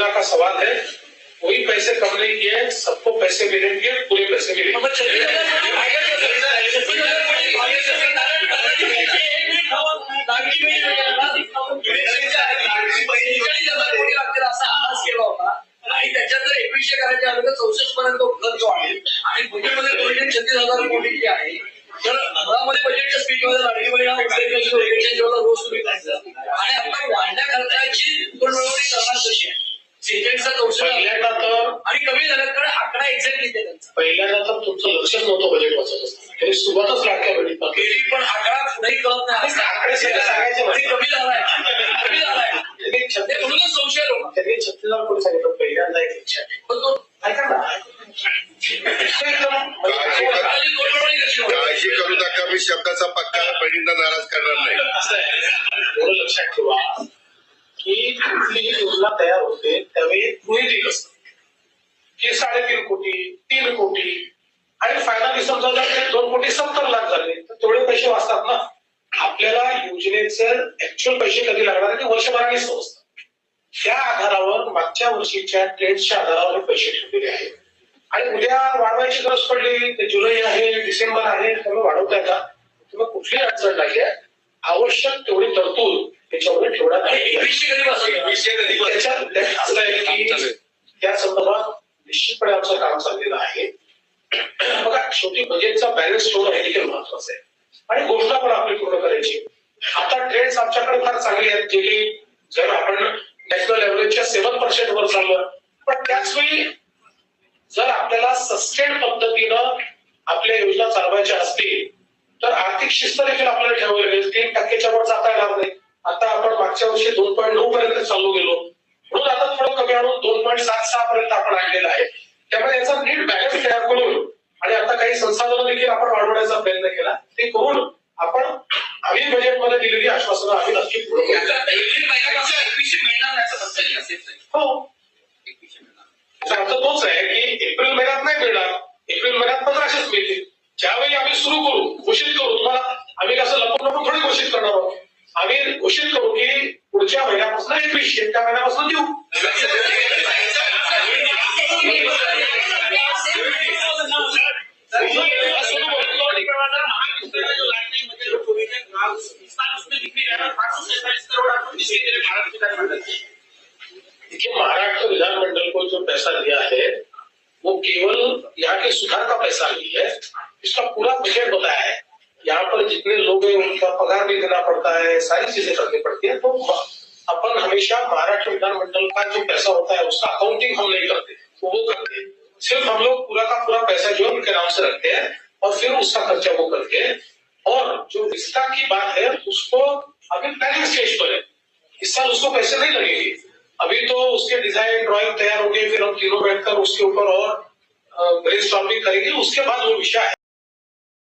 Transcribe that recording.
योजना का सवाल है कोई पैसे कम नहीं किए सबको पैसे मिलेंगे पूरे पैसे मिलेंगे हे आणि त्याच्यात जर एकवीसशे करायचे आले तर चौसष्ट पर्यंत खर्च वाढेल आणि बजेटमध्ये छत्तीस हजार कोटीची आहे तर बजेटच्या हा रोज तुम्ही करायचा आणि आता वाढल्या खर्चाची पुनर्मिळवणी करणार कशी आहे सेजंटचा चौसष्ट पहिल्यांदा तर आणि कमी झालं कारण आकडा एक्झॅक्टली ते त्यांचा. पहिल्यांदा तर तुमचं लक्षच नव्हतं बजेट वाचत असताना. तरी सुरुवातच लाडक्या बहिणी गेली पण आकडा पुढेही कळत नाही. आकडे सांगायचे आणि कमी झालाय. कमी झालाय. त्यांनी म्हणूनच संशय लोक त्यांनी छत्तीस हजार कोटी सांगितलं? पहिल्यांदा एक इच्छा. पण तो ऐका म्हणजे? काळजी करू नका. मी शब्दाचा पक्का बहिणींना नाराज करणार नाही. असं आहे. एवढं लक्षात ठेवा कुठलीही योजना तयार होते त्यावेळी गृहित असतं की साडेतीन कोटी तीन कोटी आणि फायनली समजा जर ते दोन कोटी सत्तर लाख झाले. तर तेवढे पैसे वाचतात ना. आपल्याला योजनेचे ऍक्च्युअल पैसे कधी लागणार ते वर्षभराने समजतात त्या आधारावर मागच्या वर्षीच्या ट्रेंडच्या आधारावर हे पैसे ठेवलेले आहेत. आणि उद्या वाढवायची गरज पडली ते जुलै आहे डिसेंबर आहे त्यामुळे वाढवता येतात. किंवा कुठली अडचण नाही आवश्यक तेवढी तरतूद आलेली आहे. एकवीसशे कधी बसवलं? त्याच्यात असं आहे की त्या संदर्भात निश्चितपणे आमचं काम चाललेलं आहे. बघा शेवटी बजेटचा बॅलन्स ठेवणं हे देखील महत्वाचं आहे. आणि घोषणा पण आपली पूर्ण करायची. आता ट्रेंड्स आमच्याकडे फार चांगले आहेत जे की जर आपण नॅशनल एव्हरेजच्या सेव्हन पर्सेंट वर चाललं पण त्याच वेळी जर आपल्याला सस्टेन पद्धतीनं आपल्या योजना चालवायच्या असतील तर आर्थिक शिस्त देखील आपल्याला ठेवावी लागेल. तीन टक्क्याच्या वर जाता येणार नाही. आता आपण मागच्या वर्षी दोन पॉईंट नऊ पर्यंत चालू गेलो. म्हणून आता थोडं कमी आणून दोन पॉईंट सात सहा पर्यंत आपण आणलेलं आहे. त्यामुळे याचा नीट बॅलन्स तयार करून आणि आता काही संसाधनं देखील आपण वाढवण्याचा प्रयत्न केला ते करून आपण आम्ही बजेटमध्ये दिलेली आश्वासनं आम्ही नक्की पूर्ण. हो. अर्थ तोच आहे की एप्रिल महिन्यात नाही मिळणार एप्रिल महिन्यात पंधराशेच मिळतील. ज्यावेळी आम्ही सुरू करू घोषित करू तुम्हाला आम्ही घोषित करू की पुढच्या महिन्यापासून एकवीसशे त्या महिन्यापासून देऊ. देखिए महाराष्ट्र विधानमंडल को जो पैसा दिया है, वो केवल यहाँ के सुधार का पैसा नहीं है, इसका पूरा बजट बताया है। जितने लोग हैं उनका पगार भी देना पड़ता है, सारी चीज़ें करनी पड़ती है तो अपन हमेशा महाराष्ट्र विधानमंडल का जो पैसा होता है, उसका अकाउंटिंग हम नहीं करते, वो वो करते हैं। सिर्फ़ हम लोग पूरा का पूरा पैसा जो उनके नाम से रखते हैं और फिर उसका खर्चा वो करते हैं। और जो विस्तार की बात है, उसको अभी प्लानिंग स्टेज पर है। इस साल उसको पैसे नहीं लगेंगे। अभी तो उसके डिज़ाइन ड्राइंग तैयार हो गई फिर हम तीनों बैठकर उसके ऊपर और ब्रेन करेंगे, उसके बाद वो विषय है।